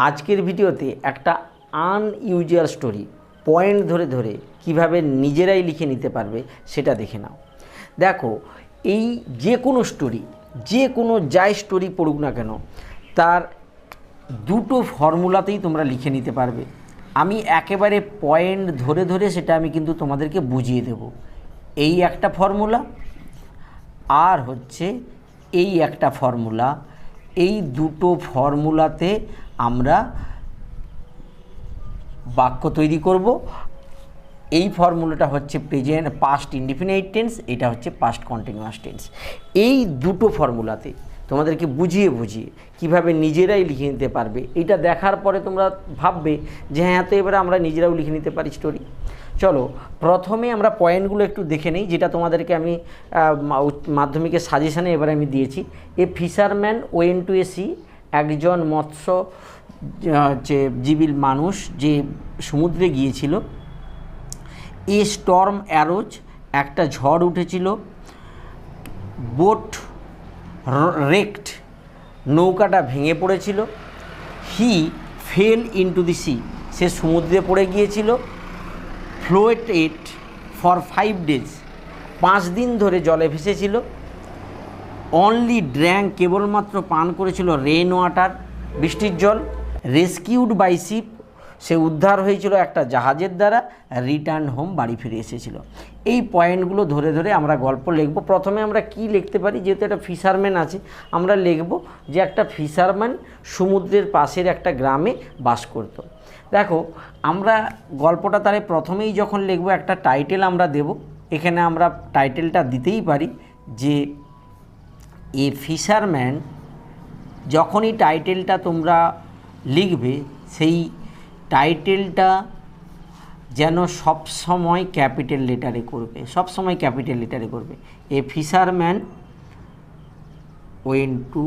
আজকের ভিডিওতে একটা আনইউজুয়াল স্টোরি পয়েন্ট ধরে ধরে কীভাবে নিজেরাই লিখে নিতে পারবে সেটা দেখে নাও। দেখো, এই যে কোনো স্টোরি যে কোনো যাই স্টোরি পড়ুক না কেন, তার দুটো ফর্মুলাতেই তোমরা লিখে নিতে পারবে। আমি একেবারে পয়েন্ট ধরে ধরে সেটা আমি কিন্তু তোমাদেরকে বুঝিয়ে দেব। এই একটা ফর্মুলা আর হচ্ছে এই একটা ফর্মুলা এই দুটো ফর্মুলাতে আমরা বাক্য তৈরি করব। এই ফর্মুলাটা হচ্ছে প্রেজেন্ট পাস্ট ইনডিফিনাইট টেন্স এটা হচ্ছে পাস্ট কন্টিনিউয়াস টেন্স এই দুটো ফর্মুলাতে তোমাদেরকে বুঝিয়ে বুঝিয়ে কীভাবে নিজেরাই লিখে নিতে পারবে, এটা দেখার পরে তোমরা ভাববে যে হ্যাঁ তো এবারে আমরা নিজেরাও লিখে নিতে পারি স্টোরি চলো, প্রথমে আমরা পয়েন্টগুলো একটু দেখে নিই, যেটা তোমাদেরকে আমি মাধ্যমিকের সাজেশানে এবারে আমি দিয়েছি। A fisherman went to a sea একজন মৎস্য যে জীবিল মানুষ, যে সমুদ্রে গিয়েছিল, এ স্টর্ম অ্যারোজ একটা ঝড় উঠেছিল, বোট রেক্ট নৌকাটা ভেঙে পড়েছিল, he fell into the sea, সে সমুদ্রে পড়ে গিয়েছিল floated for five days, পাঁচ দিন ধরে জলে ভেসেছিল অনলি ড্র্যাঙ্ক কেবলমাত্র পান করেছিল রেন ওয়াটার বৃষ্টির জল রেস্কিউড বাই শিপ সে উদ্ধার হয়েছিল একটা জাহাজের দ্বারা রিটার্ন হোম বাড়ি ফিরে এসেছিল। এই পয়েন্টগুলো ধরে ধরে আমরা গল্প লিখব। প্রথমে আমরা কি লিখতে পারি? যেহেতু একটা ফিশারম্যান আছে, আমরা লিখব যে একটা ফিশারম্যান সমুদ্রের পাশের একটা গ্রামে বাস করতো। দেখো, আমরা গল্পটা তাহলে প্রথমেই যখন লিখব, একটা টাইটেল আমরা দেব। এখানে আমরা টাইটেলটা দিতেই পারি যে এ ফিশারম্যান যখনই টাইটেলটা তোমরা লিখবে, সেই টাইটেলটা যেন সব সময় ক্যাপিটাল লেটারে করবে সব সময় ক্যাপিটাল লেটারে করবে। এ ফিশারম্যান ওয়েন টু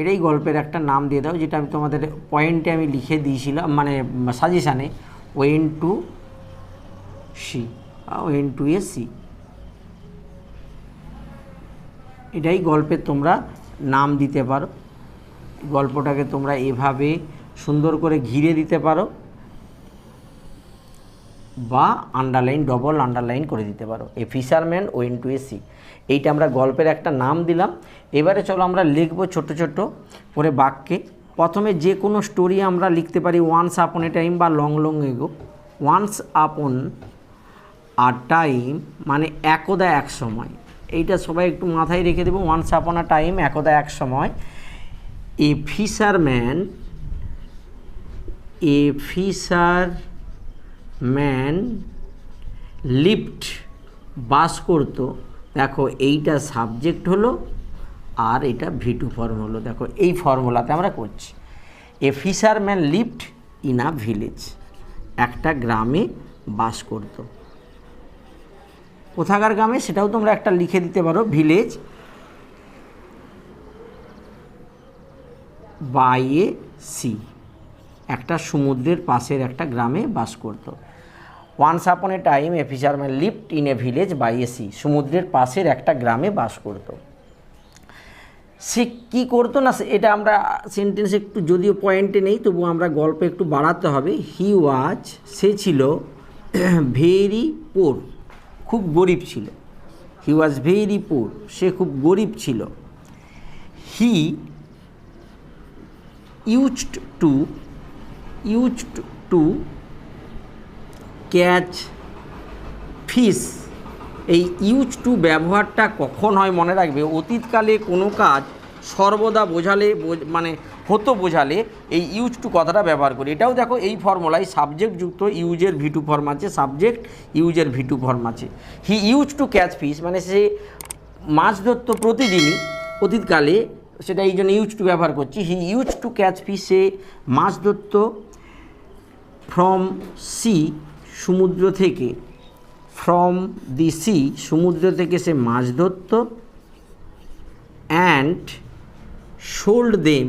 এটাই গল্পের একটা নাম দিয়ে দাও, যেটা আমি তোমাদের পয়েন্টে আমি লিখে দিয়েছিলাম মানে সাজেশানে went to sea went to a sea এটাই গল্পের তোমরা নাম দিতে পারো। গল্পটাকে তোমরা এভাবে সুন্দর করে ঘিরে দিতে পারো বা আন্ডারলাইন ডবল আন্ডারলাইন করে দিতে পারো। A fisherman went to a sea এইটা আমরা গল্পের একটা নাম দিলাম। এবারে চলো আমরা লিখব ছোট ছোট করে বাক্যে। প্রথমে যে কোনো স্টোরি আমরা লিখতে পারি ওয়ান্স আপন এ টাইম বা long long ago once upon a time মানে একদা এক সময়। সবাই একটু মাথায় রেখে দেবো। ওয়ান্স আপন আ টাইম একদা এক সময় a fisherman a fisherman lived বাস করতো। দেখো, এইটা সাবজেক্ট হলো, আর এটা ভিটু ফর্ম হলো। দেখো, এই ফর্মুলাতে আমরা করছি। A fisherman lived in a village একটা গ্রামে বাস করতো। কোথাকার গ্রামে সেটাও তোমরা একটা লিখে দিতে পারো ভিলেজ বাই এ সি। একটা সমুদ্রের পাশের একটা গ্রামে বাস করতো। Once upon a time a fisherman lived in a village by a sea. সমুদ্রের পাশের একটা গ্রামে বাস করতো। সে কী করতো না এটা আমরা সেন্টেন্স একটু যদিও পয়েন্টে নেই তবু আমরা গল্প একটু বাড়াতে হবে। হি ওয়াজ সে ছিল ভেরি পোর খুব গরিব ছিল। হি ওয়াজ ভেরি পোর সে খুব গরিব ছিল। He used to used to catch fish এই ইউজ টু ব্যবহারটা কখন হয় মনে রাখবে? অতীতকালে কোনো কাজ সর্বদা বোঝালে, বোঝ- মানে হতো বোঝালে এই ইউজ টু কথাটা ব্যবহার করি। এটাও দেখো এই ফর্মুলায় সাবজেক্ট যুক্ত ইউজের ভিটু ফর্ম আছে সাবজেক্ট ইউজের ভিটু ফর্ম আছে। He use to catch fish মানে সে মাছ ধরতো প্রতিদিনই, অতীতকালে সেটা এই জন্য ইউজ টু ব্যবহার করছি। He use to catch fish সে মাছ ধরতো ফ্রম সি সমুদ্র থেকে। ফ্রম দি সি সমুদ্র থেকে সে মাছ ধরত অ্যান্ড সোল্ড দেম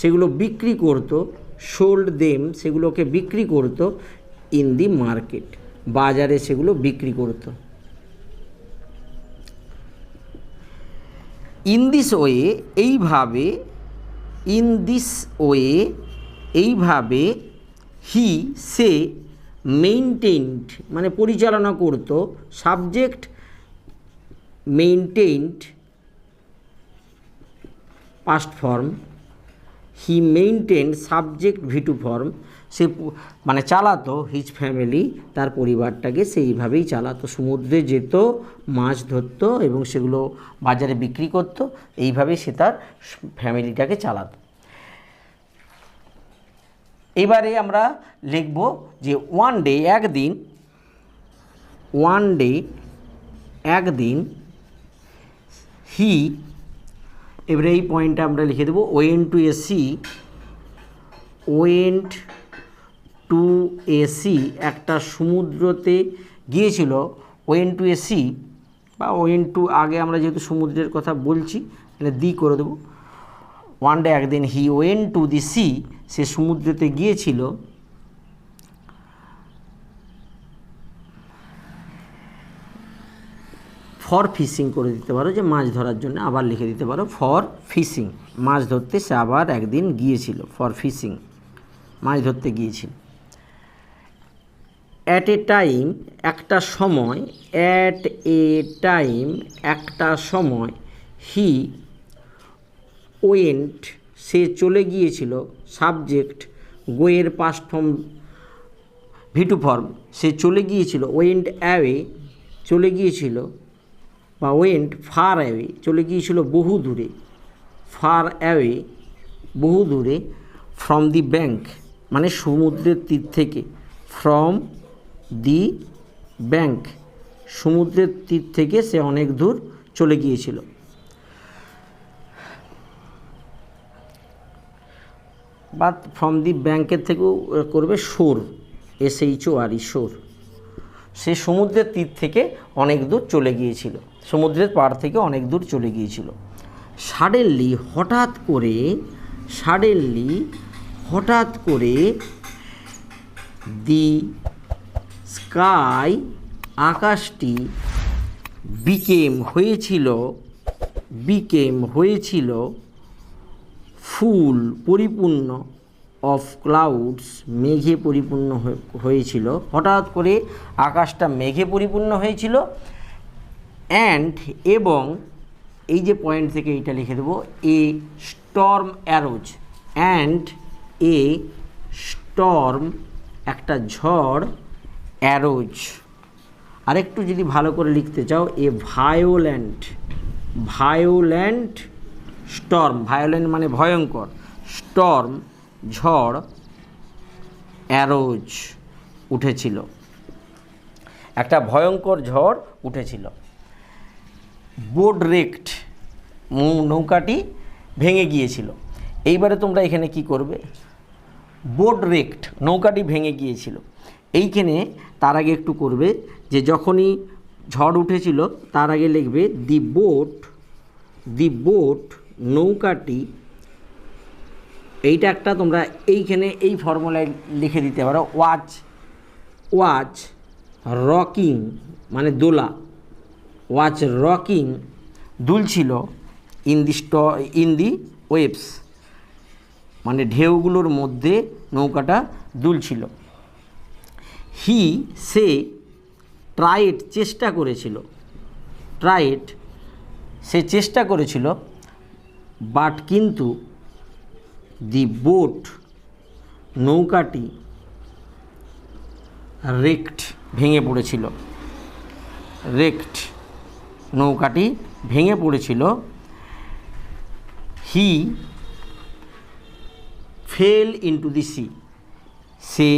সেগুলো বিক্রি করতো সোল্ড দেম সেগুলোকে বিক্রি করতো ইন দি মার্কেট বাজারে সেগুলো বিক্রি করতো। ইন দিস ওয়ে এইভাবে ইন দিস ওয়ে এইভাবে হি সে মেইনটেইনড মানে পরিচালনা করত subject maintained past form he maintain subject V two form সে মানে চালাতো হিজ ফ্যামিলি তার পরিবারটাকে সেইভাবেই চালাতো। সমুদ্রে যেত, মাছ ধরতো এবং সেগুলো বাজারে বিক্রি করতো এইভাবেই সে তার ফ্যামিলিটাকে চালাতো। এবারে আমরা লিখব যে ওয়ান ডে একদিন ওয়ান ডে একদিন হি এবারে এই পয়েন্টটা আমরা লিখে দেবো went to a sea went to a sea একটা সমুদ্রতে গিয়েছিল। ওয়েন টু এ সি বা ওয়েন টু আগে আমরা যেহেতু সমুদ্রের কথা বলছি, তাহলে দি করে দেবো। ওয়ান ডে একদিন he went to the sea সে সমুদ্রেতে গিয়েছিল। ফর ফিশিং করে দিতে পারো, যে মাছ ধরার জন্য আবার লিখে দিতে পারো ফর ফিশিং মাছ ধরতে সে আবার একদিন গিয়েছিল ফর ফিশিং মাছ ধরতে গিয়েছিল। অ্যাট এ টাইম একটা সময় অ্যাট এ টাইম একটা সময় হি ওয়েন্ট সে চলে গিয়েছিল subject গোয়ের past form V two form সে চলে গিয়েছিল ওয়েন্ট অ্যাওয়ে চলে গিয়েছিল বা ওয়েন্ট ফার অ্যাওয়ে চলে গিয়েছিল বহু দূরে ফার অ্যাওয়ে বহু দূরে ফ্রম দি ব্যাংক মানে সমুদ্রের তীর থেকে ফ্রম দি ব্যাংক সমুদ্রের তীর থেকে সে অনেক দূর চলে গিয়েছিল। বা ফ্রম দি ব্যাংকের থেকেও করবে সোর এস এইচ ও আর ই সোর সে সমুদ্রের তীর থেকে অনেক দূর চলে গিয়েছিল। সমুদ্রের পাড় থেকে অনেক দূর চলে গিয়েছিল। সাডেনলি হঠাৎ করে, সাডেনলি হঠাৎ করে দি স্কাই আকাশটি বিকেম হয়েছিল বিকেম হয়েছিল ফুল পরিপূর্ণ অফ ক্লাউডস মেঘে পরিপূর্ণ হয়ে- হয়েছিল। হঠাৎ করে আকাশটা মেঘে পরিপূর্ণ হয়েছিল অ্যান্ড এবং এই যে পয়েন্ট থেকে এইটা লিখে দেবো a storm arose and a storm একটা ঝড় অ্যারোজ আরেকটু যদি ভালো করে লিখতে চাও এ ভায়োল্যান্ট ভায়োল্যান্ট স্টর্ম ভায়োলেন্ট মানে ভয়ঙ্কর। স্টর্ম ঝড় অ্যারোজ উঠেছিল। একটা ভয়ঙ্কর ঝড় উঠেছিল। বোর্ড রেক্ট নৌকাটি ভেঙে গিয়েছিল। এইবারে তোমরা এখানে কি করবে? বোর্ড রেক্ট নৌকাটি ভেঙে গিয়েছিল। এইখানে তার আগে একটু করবে যে যখনই ঝড় উঠেছিল, তার আগে লিখবে, দি বোট দি বোট নৌকাটি। এইটা একটা তোমরা এইখানে এই ফর্মুলায় লিখে দিতে পারো। ওয়াচ ওয়াচ, রকিং মানে দোলা। ওয়াচ রকিং দুলছিল ইন দি স্ট, ইন দি ওয়েবস। মানে ঢেউগুলোর মধ্যে নৌকাটা দুলছিল। হি সে ট্রাইট চেষ্টা করেছিল। ট্রাইট সে চেষ্টা করেছিল, বাট কিন্তু দি বোট নৌকাটি রেক্ট ভেঙে পড়েছিল। রেক্ট নৌকাটি ভেঙে পড়েছিল। He fell into the sea সে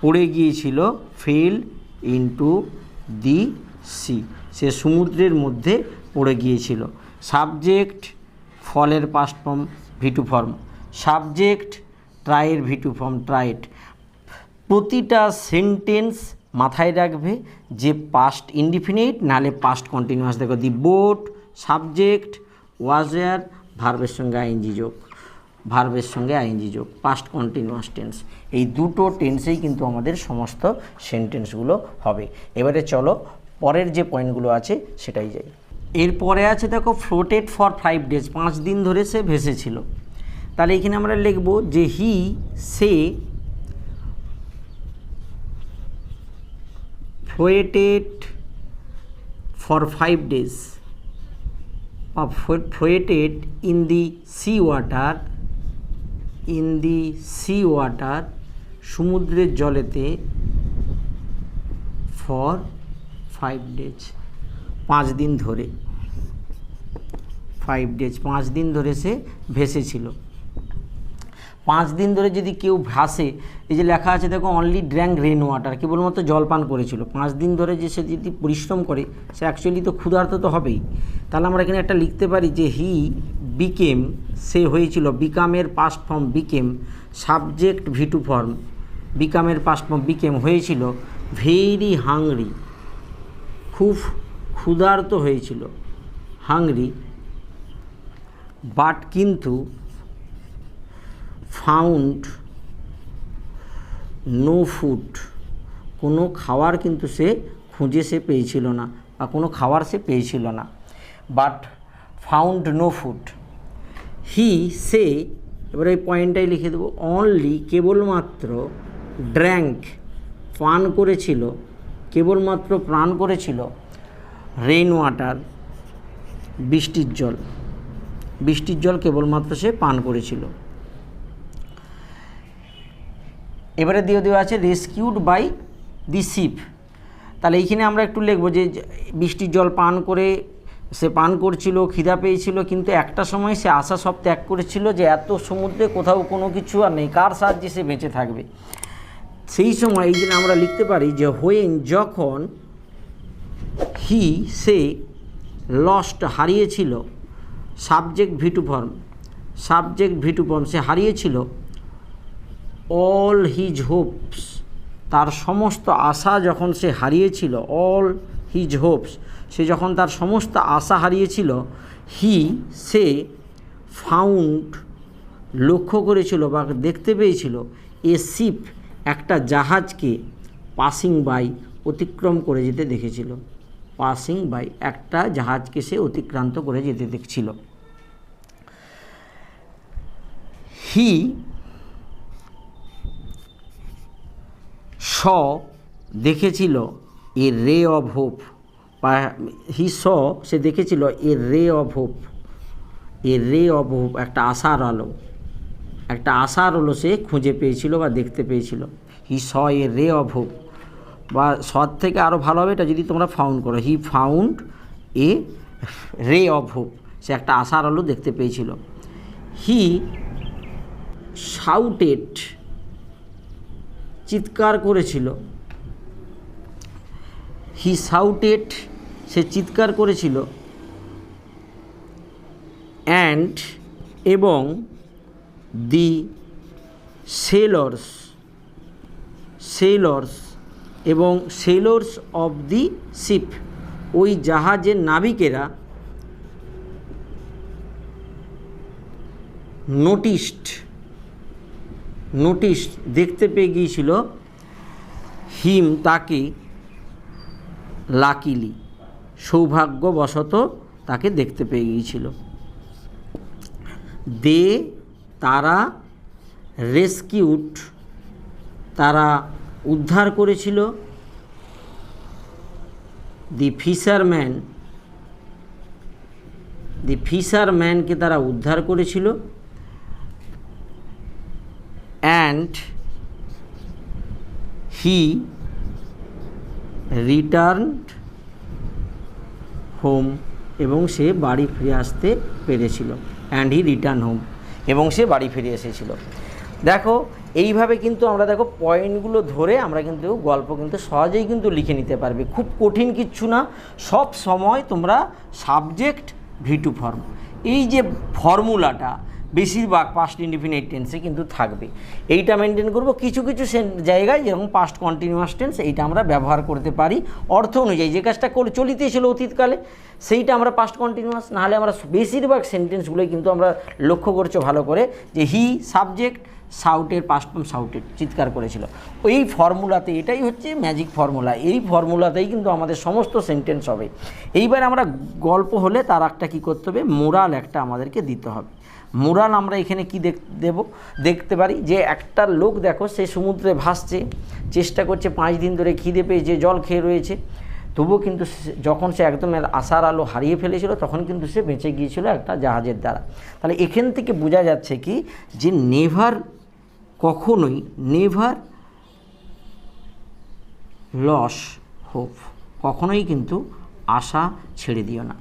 পড়ে গিয়েছিল ফেল ইন্টু দি সি সে সমুদ্রের মধ্যে পড়ে গিয়েছিল। সাবজেক্ট ফলের past form V two form subject ট্রাইয়ের V two form tried প্রতিটা সেন্টেন্স মাথায় রাখবে যে পাস্ট ইনডিফিনিট নাহলে পাস্ট কন্টিনিউয়াস দেখো দি বোট সাবজেক্ট ওয়াজার ভার্বের সঙ্গে আইনজি যোগ ভার্বের সঙ্গে আইনজি যোগ পাস্ট কন্টিনিউয়াস টেন্স এই দুটো টেন্সেই কিন্তু আমাদের সমস্ত সেন্টেন্সগুলো হবে। এবারে চলো পরের যে পয়েন্টগুলো আছে সেটাই যাই। এরপরে আছে দেখো ফ্লোটেড ফর ফাইভ ডেজ পাঁচ দিন ধরে সে ভেসেছিল। তাহলে এখানে আমরা লিখব যে হি সে ফোয়েটেড ফর ফাইভ ডেজ। বা floated in the sea water, in the sea water সমুদ্রের জলেতে ফর ফাইভ ডেজ, পাঁচ দিন ধরে। ফাইভ ডেজ, পাঁচ দিন ধরে সে ভেসেছিল। পাঁচ দিন ধরে যদি কেউ ভাসে, এই যে লেখা আছে, দেখো অনলি ড্র্যাঙ্ক রেন ওয়াটার কেবলমাত্র জল পান করেছিল। পাঁচ দিন ধরে যে সে যদি পরিশ্রম করে, সে অ্যাকচুয়ালি তো ক্ষুধার্ত তো হবেই। তাহলে আমরা এখানে একটা লিখতে পারি যে হি বিকেম সে হয়েছিল বিকামের past form became subject V two form বিকামের past form became হয়েছিল ভেরি হাংরি খুব ক্ষুধার্ত হয়েছিল হাংরি বাট কিন্তু ফাউন্ড নো ফুড কোনো খাওয়ার কিন্তু সে খুঁজে সে পেয়েছিল না বা কোনো খাওয়ার সে পেয়েছিল না। But found no food he সে, এবার এই পয়েন্টটাই লিখে দেবো। অনলি কেবলমাত্র ড্র্যাঙ্ক পান করেছিল, কেবলমাত্র প্রাণ করেছিল। রেইন ওয়াটার বৃষ্টির জল। বৃষ্টির জল কেবলমাত্র সে পান করেছিল। এবারে দিয়ে দেওয়া আছে রেস্কিউড বাই দি শিপ তাহলে এইখানে আমরা একটু লিখব যে বৃষ্টির জল পান করে সে পান করছিল, খিদা পেয়েছিল, কিন্তু একটা সময় সে আশা সব ত্যাগ করেছিল যে এত সমুদ্রে কোথাও কোনো কিছু আর নেই, কার সাহায্যে সে বেঁচে থাকবে? সেই সময় এই জন্য আমরা লিখতে পারি যে হোয়েন যখন হি সে লস্ট হারিয়েছিল subject V two form subject V two form সে হারিয়েছিল অল হিজ হোপস তার সমস্ত আশা যখন সে হারিয়েছিল অল হিজ হোপস সে যখন তার সমস্ত আশা হারিয়েছিল হি সে ফাউন্ড লক্ষ্য করেছিল বা দেখতে পেয়েছিল এ শিপ একটা জাহাজকে পাসিং বাই অতিক্রম করে যেতে দেখেছিল। পাসিং বাই একটা জাহাজকে সে অতিক্রান্ত করে যেতে দেখছিল। হি স দেখেছিল এ রে অফ হোপ। বা হি স, সে দেখেছিল এ রে অফ হোপ। এ রে অফ হোপ, একটা আশার আলো। একটা আশার আলো সে খুঁজে পেয়েছিল বা দেখতে পেয়েছিল। হি স এ রে অফ হোপ। বা সৎ থেকে আরও ভালো হবে এটা যদি তোমরা ফাউন্ড করো। হি ফাউন্ড এ রে অফ হোপ, সে একটা আশার আলো দেখতে পেয়েছিল। হি শাউটেড চিৎকার করেছিল। হি সাউটেড সে চিৎকার করেছিল। অ্যান্ড এবং দি সেলর্স সেলর্স এবং সেলর্স অফ দি শিপ ওই জাহাজের নাবিকেরা নোটিসড নোটিশ দেখতে পেয়ে গিয়েছিল হিম তাকে লাকিলি। সৌভাগ্যবশত তাকে দেখতে পেয়ে গিয়েছিল। দে, তারা রেস্কিউড, তারা উদ্ধার করেছিল। দি ফিশারম্যান, দি ফিশারম্যানকে তারা উদ্ধার করেছিল। অ্যান্ড হি রিটার্নড হোম এবং সে বাড়ি ফিরে আসতে পেরেছিল। অ্যান্ড হি রিটার্ন হোম এবং সে বাড়ি ফিরে এসেছিল। দেখো, এইভাবে কিন্তু আমরা দেখো পয়েন্টগুলো ধরে আমরা কিন্তু গল্প কিন্তু সহজেই কিন্তু লিখে নিতে পারবে। খুব কঠিন কিচ্ছু না, সব সময় তোমরা সাবজেক্ট ভিটু ফর্ম এই যে ফর্মুলাটা বেশিরভাগ পাস্ট ইনডিফিনিট টেন্সে কিন্তু থাকবে। এইটা মেনটেন করব কিছু কিছু জায়গায় যেরকম পাস্ট কন্টিনিউয়াস টেন্স এইটা আমরা ব্যবহার করতে পারি। অর্থ অনুযায়ী যে কাজটা করে চলিতেছিল অতীতকালে, সেইটা আমরা পাস্ট কন্টিনিউয়াস নাহলে আমরা বেশিরভাগ সেন্টেন্সগুলোই কিন্তু আমরা লক্ষ্য করছ ভালো করে, যে হি সাবজেক্ট সাউটের পাস্ট ফর্ম সাউটেড চিৎকার করেছিল। ওই ফর্মুলাতে এটাই হচ্ছে ম্যাজিক ফর্মুলা এই ফর্মুলাতেই কিন্তু আমাদের সমস্ত সেন্টেন্স হবে। এইবার আমরা গল্প হলে তার একটা কী করতে হবে? মোরাল একটা আমাদেরকে দিতে হবে। মোরাল আমরা এখানে কি দেব? দেখতে পারি যে একটা লোক দেখো, সে সমুদ্রে ভাসছে, চেষ্টা করছে পাঁচ দিন ধরে খিদে পেয়ে যে জল খেয়ে রয়েছে। তবুও কিন্তু যখন সে একদম আশার আলো হারিয়ে ফেলেছিল, তখন কিন্তু সে বেঁচে গিয়েছিল একটা জাহাজের দ্বারা। তাহলে এখান থেকে বোঝা যাচ্ছে কি যে নেভার কখনোই, নেভার লস, হোপ, কখনোই কিন্তু আশা ছেড়ে দিও না।